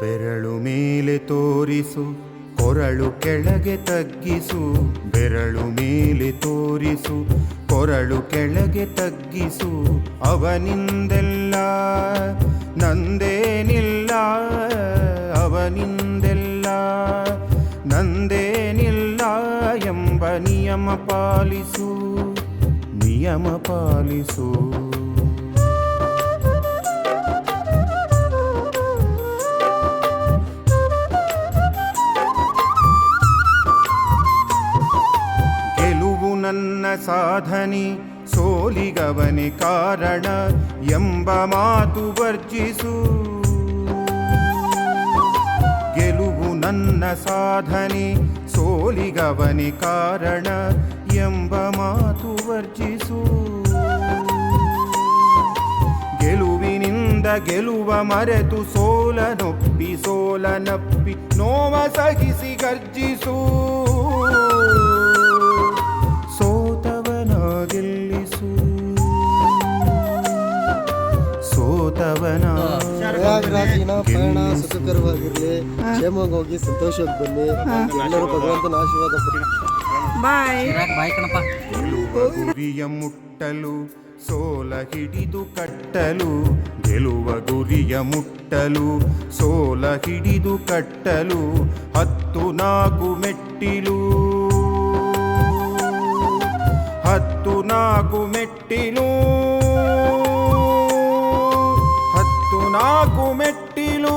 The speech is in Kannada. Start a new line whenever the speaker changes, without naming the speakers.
ಬೆರಳು ಮೇಲೆ ತೋರಿಸು, ಕೊರಳು ಕೆಳಗೆ ತಗ್ಗಿಸು. ಬೆರಳು ಮೇಲೆ ತೋರಿಸು, ಕೊರಳು ಕೆಳಗೆ ತಗ್ಗಿಸು. ಅವನಿಂದೆಲ್ಲ ನಂದೇನಿಲ್ಲ ಅವನಿಂದೆಲ್ಲ ನಂದೇನಿಲ್ಲ ಎಂಬ ನಿಯಮ ಪಾಲಿಸು ನಿಯಮ ಪಾಲಿಸು. ನನ್ನ ಸಾಧನಿ ಸೋಲಿಗವನೇ ಕಾರಣ ಎಂಬ ಮಾತು ವರ್ಜಿಸು. ಗೆಲುವು ನನ್ನ ಸಾಧನೆ ಸೋಲಿಗವನೇ ಕಾರಣ ಎಂಬ ಮಾತು ವರ್ಜಿಸು. ಗೆಲುವಿನಿಂದ ಗೆಲುವ ಮರೆತು ಸೋಲನೊಪ್ಪಿ ಸೋಲನಪ್ಪಿ ನೋವ ಸಹಿಸಿ ಗರ್ಜಿಸು.
ಪ್ರಯಾಗ್ರಾಜಿನ ಪಯಣ. ಸುಖಕರವಾಗಿರ್ಲಿ. ಕ್ಷೇಮವಾಗಿ ಹೋಗಿ ಸಂತೋಷವಾಗಿ ಬನ್ನಿ ಎಲ್ಲರೂ ಭಗವಂತನ ಆಶೀರ್ವಾದ
ಬಾಯ್.
ಬಾಯ್ ಕಣಪ್ಪ.
ಗುರಿಯ ಮುಟ್ಟಲು ಸೋಲ ಹಿಡಿದು ಕಟ್ಟಲು ಗೆಲುವ ಗುರಿಯ ಮುಟ್ಟಲು ಸೋಲ ಹಿಡಿದು ಕಟ್ಟಲು ಹತ್ತು ನಾಲ್ಕು ಮೆಟ್ಟಿಲು. ಹತ್ತು ನಾಲ್ಕು ಮೆಟ್ಟಿಲು. నాకు మెట్టిలు.